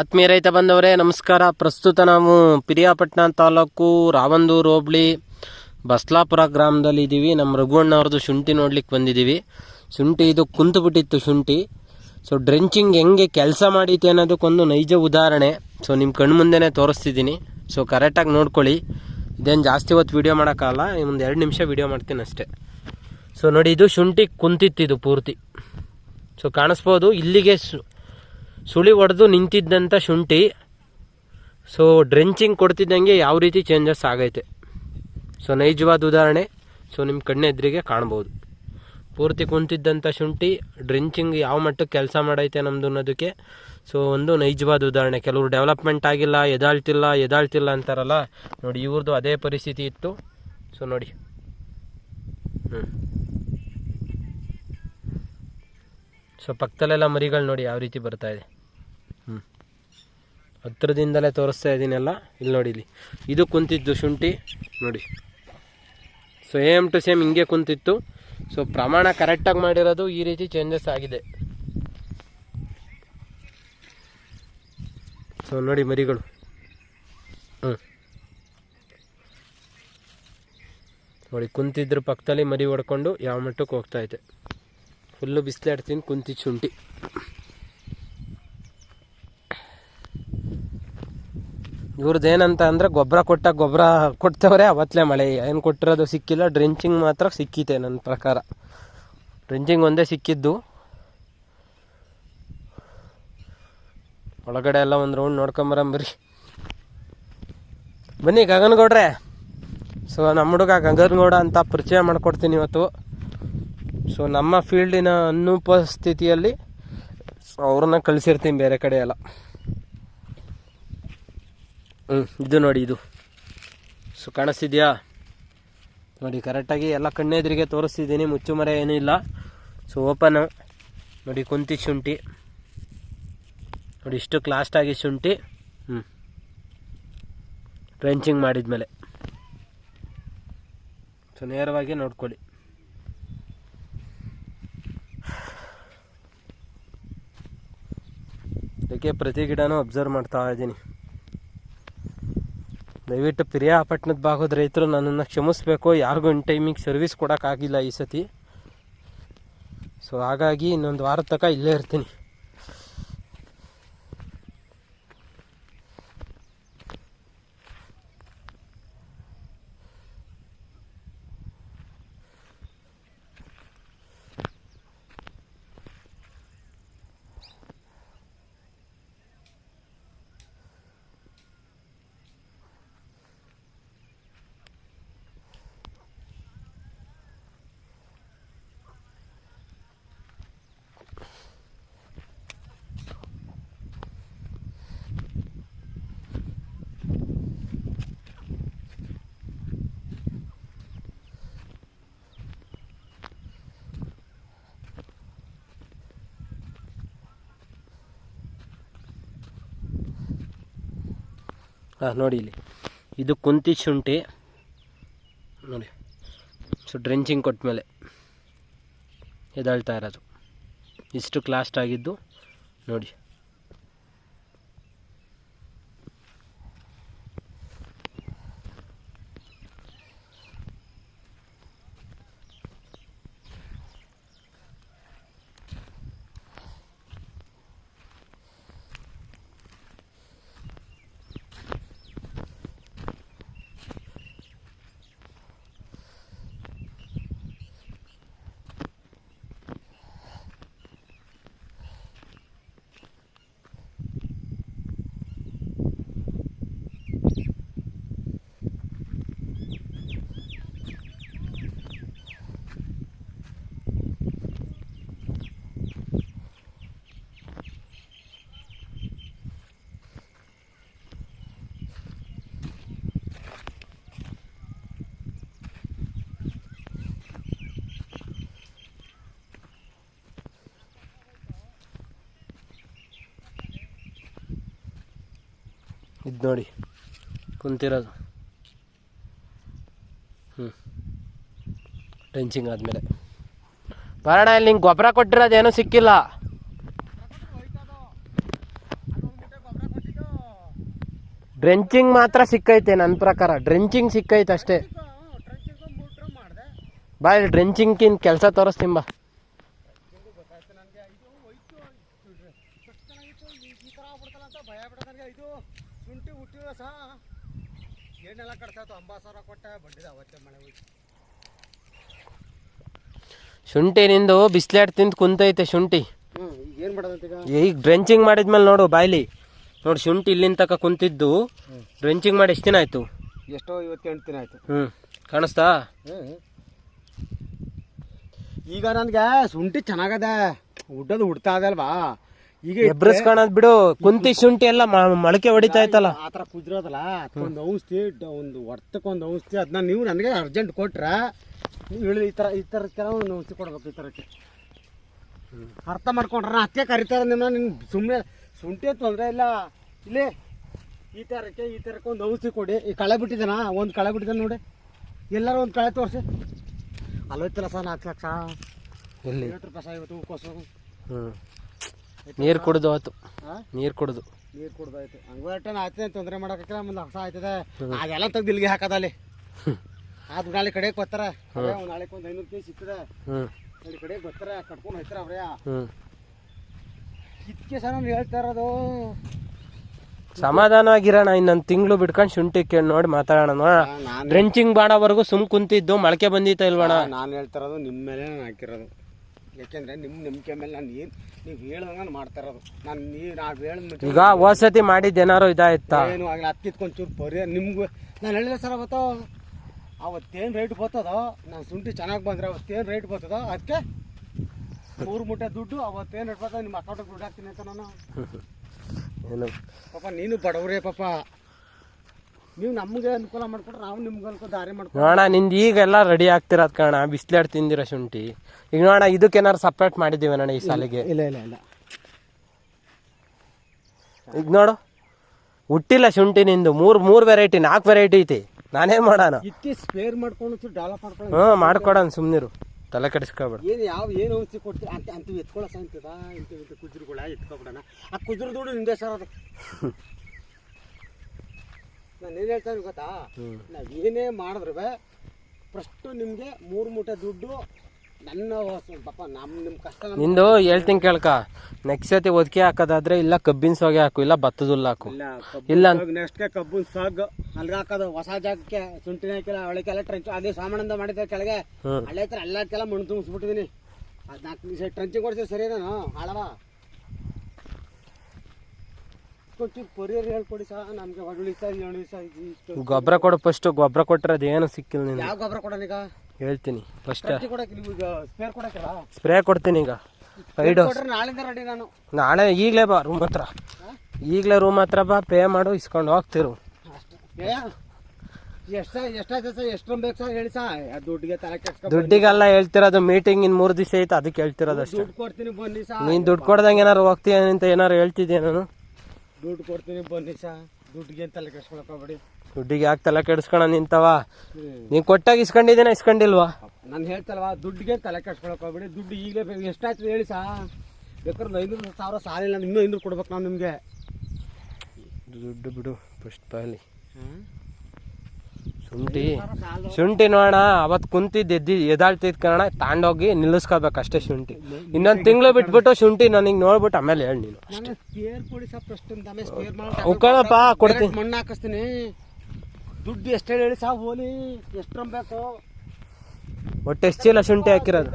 ಆತ್ಮೀಯ ರೈತ ಬಂದವರೇ, ನಮಸ್ಕಾರ. ಪ್ರಸ್ತುತ ನಾವು ಪಿರಿಯಾಪಟ್ಟಣ ತಾಲೂಕು ರಾವಂದೂರು ಹೋಬಳಿ ಬಸ್ಲಾಪುರ ಗ್ರಾಮದಲ್ಲಿ ಇದ್ದೀವಿ. ನಮ್ಮ ರಘುವಣ್ಣವ್ರದ್ದು ಶುಂಠಿ ನೋಡ್ಲಿಕ್ಕೆ ಬಂದಿದ್ದೀವಿ. ಶುಂಠಿ ಇದು ಕುಂತು ಬಿಟ್ಟಿತ್ತು ಶುಂಠಿ. ಸೊ ಡ್ರೆಂಚಿಂಗ್ ಹೆಂಗೆ ಕೆಲಸ ಮಾಡೈತೆ ಅನ್ನೋದಕ್ಕೊಂದು ನೈಜ ಉದಾಹರಣೆ. ಸೊ ನಿಮ್ಮ ಕಣ್ಣು ಮುಂದೆನೇ ತೋರಿಸ್ತಿದ್ದೀನಿ. ಸೊ ಕರೆಕ್ಟಾಗಿ ನೋಡ್ಕೊಳ್ಳಿ. ಇದೇನು ಜಾಸ್ತಿ ಹೊತ್ತು ವೀಡಿಯೋ ಮಾಡೋಕ್ಕಾಗಲ್ಲ. ಒಂದು ಎರಡು ನಿಮಿಷ ವೀಡಿಯೋ ಮಾಡ್ತೀನಿ ಅಷ್ಟೇ. ಸೊ ನೋಡಿ, ಇದು ಶುಂಠಿ ಕುಂತಿತ್ತು ಇದು ಪೂರ್ತಿ. ಸೊ ಕಾಣಿಸ್ಬೋದು ಇಲ್ಲಿಗೆ ಸುಳಿ ಹೊಡೆದು ನಿಂತಿದ್ದಂಥ ಶುಂಠಿ. ಸೊ ಡ್ರೆಂಚಿಂಗ್ ಕೊಡ್ತಿದ್ದಂಗೆ ಯಾವ ರೀತಿ ಚೇಂಜಸ್ ಆಗೈತೆ. ಸೊ ನೈಜವಾದ ಉದಾಹರಣೆ. ಸೊ ನಿಮ್ಮ ಕಣ್ಣೆದ್ರಿಗೆ ಕಾಣ್ಬೋದು. ಪೂರ್ತಿ ಕುಂತಿದ್ದಂಥ ಶುಂಠಿ ಡ್ರೆಂಚಿಂಗ್ ಯಾವ ಮಟ್ಟಕ್ಕೆ ಕೆಲಸ ಮಾಡೈತೆ ನಮ್ಮದು ಅನ್ನೋದಕ್ಕೆ. ಸೊ ಒಂದು ನೈಜವಾದ ಉದಾಹರಣೆ. ಕೆಲವರು ಡೆವಲಪ್ಮೆಂಟ್ ಆಗಿಲ್ಲ, ಎದಾಳ್ತಿಲ್ಲ ಎದಾಳ್ತಿಲ್ಲ ಅಂತಾರಲ್ಲ. ನೋಡಿ ಇವ್ರದ್ದು ಅದೇ ಪರಿಸ್ಥಿತಿ ಇತ್ತು. ಸೊ ನೋಡಿ. ಹ್ಞೂ ಸೊ ಪಕ್ಕದಲ್ಲೆಲ್ಲ ಮರಿಗಳು ನೋಡಿ ಯಾವ ರೀತಿ ಬರ್ತಾಯಿದೆ ಹತ್ರದಿಂದಲೇ ತೋರಿಸ್ತಾ ಇದ್ದೀನಲ್ಲ, ಇಲ್ಲಿ ನೋಡಿ ಇಲ್ಲಿ. ಇದು ಕುಂತಿದ್ದು ಶುಂಠಿ, ನೋಡಿ. ಸೇಮ್ ಟು ಸೇಮ್ ಹಿಂಗೆ ಕುಂತಿತ್ತು. ಸೊ ಪ್ರಮಾಣ ಕರೆಕ್ಟಾಗಿ ಮಾಡಿರೋದು ಈ ರೀತಿ ಚೇಂಜಸ್ ಆಗಿದೆ. ಸೊ ನೋಡಿ ಮರಿಗಳು. ಹ್ಞೂ ನೋಡಿ, ಕುಂತಿದ್ರ ಪಕ್ಕದಲ್ಲಿ ಮರಿ ಹೊಡ್ಕೊಂಡು ಯಾವ ಮಟ್ಟಕ್ಕೆ ಹೋಗ್ತಾ ಐತೆ ಫುಲ್ಲು ಬಿಸಿಲಾಡ್ತೀನಿ ಕುಂತಿ ಶುಂಠಿ. ಇವ್ರದ್ದು ಏನಂತ ಅಂದರೆ ಗೊಬ್ಬರ ಕೊಟ್ಟ ಗೊಬ್ಬರ ಕೊಡ್ತವ್ರೆ ಅವತ್ತಲೇ ಮಳೆ. ಏನು ಕೊಟ್ಟಿರೋದು ಸಿಕ್ಕಿಲ್ಲ, ಡ್ರಿಂಚಿಂಗ್ ಮಾತ್ರ ಸಿಕ್ಕಿತೆ ನನ್ನ ಪ್ರಕಾರ. ಡ್ರಿಂಚಿಂಗ್ ಒಂದೇ ಸಿಕ್ಕಿದ್ದು. ಒಳಗಡೆ ಎಲ್ಲ ಒಂದು ರೌಂಡ್ ನೋಡ್ಕೊಂಬರಂಬ್ರಿ ಬನ್ನಿ ಗಗನಗೌಡ್ರೆ. ಸೊ ನಮ್ಮ ಹುಡುಗ ಗಗನಗೌಡ ಅಂತ ಪರಿಚಯ ಮಾಡ್ಕೊಡ್ತೀನಿ ಇವತ್ತು. ಸೊ ನಮ್ಮ ಫೀಲ್ಡಿನ ಅನುಪಸ್ಥಿತಿಯಲ್ಲಿ ಅವ್ರನ್ನ ಕಳಿಸಿರ್ತೀನಿ ಬೇರೆ ಕಡೆ ಎಲ್ಲ. ಹ್ಞೂ ಇದು ನೋಡಿ ಇದು. ಸೊ, ಕಾಣಿಸ್ತಿದ್ಯಾ? ನೋಡಿ ಕರೆಕ್ಟಾಗಿ ಎಲ್ಲ ಕಣ್ಣೆದುರಿಗೆ ತೋರಿಸ್ತಿದ್ದೀನಿ, ಮುಚ್ಚುಮರೆ ಏನೂ ಇಲ್ಲ. ಸೊ ಓಪನು ನೋಡಿ, ಕುಂತಿ ಶುಂಠಿ. ನೋಡಿ, ಇಷ್ಟು ಕ್ಲಾಸ್ಟಾಗಿ ಶುಂಠಿ. ಹ್ಞೂ ಟ್ರೆಂಚಿಂಗ್ ಮಾಡಿದ್ಮೇಲೆ. ಸೊ, ನೇರವಾಗಿ ನೋಡ್ಕೊಳ್ಳಿ. ಅದಕ್ಕೆ ಪ್ರತಿ ಗಿಡನೂ ಅಬ್ಸರ್ವ್ ಮಾಡ್ತಾ ಇದ್ದೀನಿ. ದಯವಿಟ್ಟು ಪಿರಿಯಾಪಟ್ಟಣದ ಭಾಗದ ರೈತರು ನನ್ನನ್ನು ಕ್ಷಮಿಸ್ಬೇಕು. ಯಾರಿಗೂ ಇನ್ ಟೈಮಿಗೆ ಸರ್ವಿಸ್ ಕೊಡೋಕ್ಕಾಗಿಲ್ಲ ಈ ಸತಿ. ಸೊ ಹಾಗಾಗಿ ಇನ್ನೊಂದು ವಾರದ ತನಕ ಇಲ್ಲೇ ಇರ್ತೀನಿ. ನೋಡಿ ಇಲ್ಲಿ. ಇದು ಕುಂತಿ ಶುಂಠಿ. ನೋಡಿ. ಸೊ ಡ್ರೆಂಚಿಂಗ್ ಕೊಟ್ಟ ಮೇಲೆ ಎದಾಳ್ತಾ ಇರೋದು. ಇಷ್ಟು ಕ್ಲಾಸ್ಟ್ ಆಗಿದ್ದು ನೋಡಿ. ಇದು ನೋಡಿ. ಕುಂತಿರೋದು. ಹ್ಞೂ ಟೆಂಚಿಂಗ್ ಆದಮೇಲೆ. ಬರೋಣ ಇಲ್ಲಿ ನಿಂಗೆ ಗೊಬ್ಬರ ಕೊಟ್ಟಿರೋದು ಏನೂ ಸಿಕ್ಕಿಲ್ಲ. ಡ್ರೆಂಚಿಂಗ್ ಮಾತ್ರ ಸಿಕ್ಕೈತೆ ನನ್ನ ಪ್ರಕಾರ. ಡ್ರೆಂಚಿಂಗ್ ಸಿಕ್ಕೈತೆ ಅಷ್ಟೇ. ಬಾ ಇಲ್ಲಿ ಡ್ರೆಂಚಿಂಗ್ಕಿನ್ ಕೆಲಸ ತೋರಿಸ್ತೀನಿ ಬಾ. ಗೊತ್ತಾಯ್ತು ನನಗೆ ಇದು ಹೋಯ್ತು. ಎಷ್ಟು ಚೆನ್ನಾಗಿತ್ತು ಈ ಥರ ಆಗ್ಬಿಡ್ತಲ್ಲ ಅಂತ ಭಯ ಬಿಡ ನನಗೆ. ಇದು ಶುಂಠಿ ಹುಟ್ಟಿದ ಸಹ ಏನೆಲ್ಲ ಕಟ್ತಾಯ್ತು ಅಂಬಾ ಸಾವಿರ ಕೊಟ್ಟೆ ಬಂದಿದೆ ಅವತ್ತೆ ಮಳೆ ಹೋಯ್ತು. ಶುಂಠಿ ನಿಂದು ಬಿಸ್ಲೇಟ್ ತಿಂದು ಕುಂತೈತೆ ಶುಂಠಿ. ಏನು ಈಗ ಡ್ರೆಂಚಿಂಗ್ ಮಾಡಿದ್ಮೇಲೆ ನೋಡು ಬಾಯ್ಲಿ. ನೋಡು ಶುಂಠಿ ಇಲ್ಲಿಂದ ತಕ ಕುಂತಿದ್ದು. ಡ್ರೆಂಚಿಂಗ್ ಮಾಡಿ ಎಷ್ಟು ದಿನ ಆಯ್ತು? ಎಷ್ಟೋ ಇವತ್ತೆಂಟು ದಿನ ಆಯ್ತು. ಹ್ಞೂ ಕಾಣಿಸ್ತಾ? ಈಗ ನನ್ಗೆ ಶುಂಠಿ ಚೆನ್ನಾಗದ ಉಡ್ಡದು ಹುಡ್ತಾ ಇದೆ ಅಲ್ವಾ? ಈಗ ಎಬ್ರಸ್ಕೊಳದ್ ಬಿಡು ಕುಂತಿ ಶುಂಠಿ ಎಲ್ಲ ಮೊಳಕೆ ಹೊಡಿತಾ ಇತ್ತಲ್ಲ. ಆ ಥರ ಕುದ್ರೋದಲ್ಲ ಒಂದು ಔಷಧಿ ಒಂದು ಹೊರ್ತಕ್ಕೊಂದು ಔಷಧಿ ಅದನ್ನ ನೀವು ನನಗೆ ಅರ್ಜೆಂಟ್ ಕೊಟ್ರೆ ನೀವು ಹೇಳಿ ಈ ಥರ ಈ ಥರ ಕೆಲವು ಒಂದು ಔಷಧಿ ಕೊಡ್ಬೇಕು ಈ ಥರಕ್ಕೆ. ಅರ್ಥ ಮಾಡ್ಕೊಂಡ್ರೆ ಅದಕ್ಕೆ ಕರಿತಾರೆ ನಿಮ್ಮ ನಿನ್ನ ಸುಮ್ಮನೆ ಶುಂಠಿ ತೊಂದರೆ ಇಲ್ಲ. ಇಲ್ಲಿ ಈ ಥರಕ್ಕೆ ಈ ಥರಕ್ಕೆ ಒಂದು ಔಷಧಿ ಕೊಡಿ. ಈ ಕಳೆ ಬಿಟ್ಟಿದ್ದಾನ ಒಂದು ಕಳೆ ಬಿಟ್ಟಿದ್ದಾನೆ ನೋಡಿ. ಎಲ್ಲರೂ ಒಂದು ಕಳೆ ತೋರಿಸಿ. ಅಲ್ಲೋಯ್ತಲ್ಲ ಸರ್ ನಾಲ್ಕು ಲಕ್ಷ. ಎಲ್ಲಿ? ಐವತ್ತು ರೂಪಾಯಿ ಇವತ್ತು ಹೂಕೋಸು ಹ್ಞೂ ನೀರು ಕುಡ್ದು ಆಯ್ತು. ನೀರು ಕುಡ್ದು. ನೀರು ಕುಡ್ದಾಯ್ತು ಹಂಗೆ ಆಯ್ತು ತೊಂದರೆ ಮಾಡೋಕ್ಕಿಲ್ಲ ಮುಂದೆ ಹೊಸ ಆಯ್ತದೆ. ಅದೆಲ್ಲ ತೆಗ್ದು ಇಲ್ಲಿಗೆ ಹಾಕೋದಲ್ಲಿ ಅದು ನಾಳೆ ಕಡೆಗೆ ಬರ್ತಾರೆ. ನಾಳೆ ಒಂದು ಐನೂರು ಕೆ ಜಿ ಸಿಗ್ತದೆ. ಹ್ಞೂ ನಾಳೆ ಕಡೆಗೆ ಬರ್ತಾರೆ ಕಟ್ಕೊಂಡು ಹೋಯ್ತಾರೆ ಅವ್ರೆ. ಇದಕ್ಕೆ ಸರ್ ನಾನು ಹೇಳ್ತಾ ಇರೋದು ಸಮಾಧಾನವಾಗಿರೋಣ ಇನ್ನೊಂದು ತಿಂಗಳು ಬಿಟ್ಕೊಂಡು ಶುಂಠಿ ಕೇಳಿ ನೋಡಿ ಮಾತಾಡೋಣ ನಾನು ಡ್ರೆಂಚಿಂಗ್ ಮಾಡೋವರೆಗೂ ಸುಮ್ ಕುಂತಿದ್ದು ಮೊಳಕೆ ಬಂದಿತ್ತ ಇಲ್ವಣ ನಾನು ಹೇಳ್ತಿರೋದು ನಿಮ್ಮ ಮೇಲೆ ನಾನು ಹಾಕಿರೋದು. ಯಾಕೆಂದ್ರೆ ನಿಮ್ಮ ನಂಬಿಕೆ ಮೇಲೆ ನಾನು ಏನು ನೀವು ಹೇಳ್ದಂಗ ನಾನು ಮಾಡ್ತಾ ಇರೋದು. ನಾನು ನೀವು ನಾವು ಹೇಳಿದ ಈಗ ವಸತಿ ಮಾಡಿದ್ದು ಏನಾರು ಇದಾಯ್ತಾ? ಏನು ಆಗಲಿ ಹತ್ತಿತ್ಕೊಂಚೂರು ಪರಿ ನಿಮ್ಗೂ ನಾನು ಹೇಳಿದೆ ಸರ್ ಅವತ್ತು. ಅವತ್ತೇನು ರೇಟ್ ಬರ್ತದೋ? ನಾನು ಶುಂಠಿ ಚೆನ್ನಾಗಿ ಬಂದ್ರೆ ಅವತ್ತೇನು ರೇಟ್ ಬರ್ತದೋ? ಅದಕ್ಕೆ ಮೂರು ಮೂಟೆ ದುಡ್ಡು ಅವತ್ತೇನು ರೇಟ್ ಬರ್ತದೆ? ನಿಮ್ಮ ಅಕೌಂಟಿಗೆ ದುಡ್ಡು ಹಾಕ್ತೀನಿ ಅಂತ ನಾನು. ಏನು? ಪಾಪ ನೀನು ಬಡವ್ರೆ ಪಾಪ. ನೀವು ನಮಗೆ ಅನುಕೂಲ ಮಾಡ್ಕೊಟ್ರೆ ನಾವು ನಿಮ್ಗೆ ಅನುಕೂಲ ದಾರಿ ಮಾಡ್ಕೊ ನೋಡ ನಿಂದು ಈಗೆಲ್ಲ ರೆಡಿ ಆಗ್ತಿರೋದ್ ಕಾರಣ ಬಿಸ್ಲೇಡ್ ತಿಂದಿರ ಶುಂಠಿ. ಈಗ ನೋಡ ಇದಕ್ಕೇನಾರು ಸಪ್ರೇಟ್ ಮಾಡಿದ್ದೀವಿ ಅಣ್ಣ ಈ ಸಾಲಿಗೆ. ಇಲ್ಲ ಇಲ್ಲ ಇಲ್ಲ. ಈಗ ನೋಡು ಹುಟ್ಟಿಲ್ಲ ಶುಂಠಿ ನಿಂದು. ಮೂರು ಮೂರು ವೆರೈಟಿ ನಾಲ್ಕು ವೆರೈಟಿ ಐತಿ. ನಾನೇನ್ ಮಾಡೋಣ. ಇತ್ತಿ ಸ್ಪೇರ್ ಮಾಡ್ಕೊಂಡು ಚೂರು ಡೆವಲಪ್ ಮಾಡ್ಕೊಂಡು ಹ್ಞೂ ಮಾಡ್ಕೊಡೋಣ ಸುಮ್ಮನಿರು ತಲೆ ಕೆಡಿಸ್ಕೊಬೇಡ ಏನು ಯಾವ ಏನು ಔಷಧಿ ಕೊಡ್ತೀವಿ ಅಂತ ಅಂತೀವಿ ಎತ್ಕೊಳ್ಳೋ ಸಾಯ್ತದ? ಇಂಥ ಇಂಥ ಕುಜ್ರುಗಳ ಎತ್ಕೊಬಿಡೋಣ. ಆ ಕುಜ್ರ ದುಡ್ಡು ನಿಂದೆ ಸರ್ ಅದು ನಾನು ಏನು ಹೇಳ್ತಾ ಇದ್ದೀನಿ ಗೊತ್ತಾ. ನಾವು ಏನೇ ಮಾಡಿದ್ರು ಫಸ್ಟು ನಿಮಗೆ ಮೂರು ಮೂಟೆ ದುಡ್ಡು ನನ್ನ ಪಾಪ ನಮ್ಮ ನಿಮ್ಮ ಕಷ್ಟ ನಮ್ಗೆ ನಿಂದು ಹೇಳ್ತೀನಿ ಕೇಳ್ಕ. ನೆಕ್ಸ್ಟ್ ಸತಿ ಒದಕೆ ಹಾಕೋದಾದ್ರೆ ಇಲ್ಲ ಕಬ್ಬಿನ ಸೋಗೆ ಹಾಕು ಇಲ್ಲ ಭತ್ತದ ಹುಲ್ಲು ಹಾಕು. ಇಲ್ಲ ಇಲ್ಲ. ನೆಕ್ಸ್ಟ್ ಕಬ್ಬಿನ ಸಾಗ್. ಅಲ್ಗ ಹಾಕೋದು ಹೊಸ ಜಾಗಕ್ಕೆ ಸುಂಟಿನ ಹಾಕಿಲ್ಲ ಅವಳಿಗೆಲ್ಲ ಟ್ರಂಚ್ ಅದೇ ಸಾಮಾನಿಂದ ಮಾಡಿದ್ರೆ ಕೆಳಗೆ ಹ್ಮ್. ಹಳ್ಳೆ ಹತ್ರ ಎಲ್ಲದಕ್ಕೆಲ್ಲ ಮಣ್ಣು ತುಂಬಿಸ್ಬಿಟ್ಟಿದ್ದೀನಿ ಹದಿನಾಲ್ಕು ನಿಮಿಷ ಟ್ರಂಚಿಂಗ್ ಕೊಡ್ತೀವಿ ಸರಿ ನಾನು ಹಾಳವ. కొంచెం ಕೊರಿಯರ್ ಹೇಳ್ಕೊಡಿ ಸಹ ನಮಗೆ ಏಳು ಸಹ ಇಷ್ಟು. ಗೊಬ್ಬರ ಕೊಡು ಫಸ್ಟ್ ಗೊಬ್ಬರ ಕೊಟ್ಟರೆ ಅದೇನು ಸಿಕ್ಕಿಲ್ಲ ನೀನು ಯಾವ ಗೊಬ್ಬರ ಕೊಡೋಣ ಈಗ? ಹೇಳ್ತೀನಿ ಫಸ್ಟ್. ಸ್ಪ್ರೇ ಕೊಡ್ತೀನಿ ಈಗ. ಐದು ನಾಳೆ ಈಗಲೇ ಬಾ ರೂಮ್ ಹತ್ರ. ಈಗಲೇ ರೂಮ್ ಹತ್ರ ಬಾ ಪೇ ಮಾಡು ಇಸ್ಕೊಂಡು ಹೋಗ್ತಿರು. ದುಡ್ಡಿಗೆಲ್ಲ ಹೇಳ್ತಿರೋದು ಮೀಟಿಂಗ್ ಇನ್ ಮೂರು ದಿವಸ ಐತೆ ಅದಕ್ಕೆ ಹೇಳ್ತಿರೋದು ಅಷ್ಟೇ. ನೀನ್ ದುಡ್ಡು ಕೊಡ್ದಂಗೆ ಏನಾರು ಹೋಗ್ತೀಯ ಅಂತ ಏನಾರು ಹೇಳ್ತಿದ್ದೆ ನಾನು? ದುಡ್ಡು ಕೊಡ್ತೀನಿ ಬನ್ನಿ ಸಾ. ದುಡ್ಡಿಗೆ ತಲೆ ಕೆಡ್ಸ್ಕೊಳಕ್ ಹೋಗ್ಬೇಡಿ. ದುಡ್ಡಿಗೆ ಯಾಕೆ ತಲೆ ಕೆಡಿಸ್ಕೊಳ ನಿಂತವ? ನೀನ್ ಕೊಟ್ಟಾಗ ಇಸ್ಕೊಂಡಿದ್ದೀನ ಇಸ್ಕೊಂಡಿಲ್ವಾ? ನಾನು ಹೇಳ್ತಲ್ವಾ ದುಡ್ಡಿಗೆ ತಲೆ ಕೆಡ್ಸ್ಕೊಳಕ್ ಹೋಗ್ಬೇಡಿ. ದುಡ್ಡು ಈಗಲೇ ಬೇಕು. ಎಷ್ಟಾಯ್ತು ಹೇಳಿ ಸಾ? ಬೇಕಾದ್ರೆ ಐನೂರು ಸಾವಿರ ಸಾಲಿಲ್ಲ ಇನ್ನೂ ಐನೂರು ಕೊಡ್ಬೇಕು ನಾನು ನಿಮಗೆ. ದುಡ್ಡು ಬಿಡು ಫಸ್ಟ್ ಪಾಲಿ ಶುಂಠಿ. ಶುಂಠಿ ನೋಡೋಣ. ಅವತ್ತು ಕುಂತಿದ್ದು ಎದ್ದಿ ಎದಾಳ್ತಿದ್ ಕಾರಣ ತಾಂಡೋಗಿ ನಿಲ್ಲಿಸ್ಕೋಬೇಕು ಅಷ್ಟೇ ಶುಂಠಿ. ಇನ್ನೊಂದು ತಿಂಗಳು ಬಿಟ್ಬಿಟ್ಟು ಶುಂಠಿ ನನಗೆ ನೋಡ್ಬಿಟ್ಟು ಆಮೇಲೆ ಹೇಳಿ ನೀನು ಉಕ್ಕಣಪ್ಪ, ಕೊಡ್ತೀನಿ. ಮಣ್ಣು ಹಾಕಿಸ್ತೀನಿ. ದುಡ್ಡು ಎಷ್ಟು ಹೇಳಿ ಸಾ ಹೋಲಿ. ಎಷ್ಟು ಬೇಕು? ಒಟ್ಟು ಎಷ್ಟು ಚೀಲ ಶುಂಠಿ ಹಾಕಿರೋದು?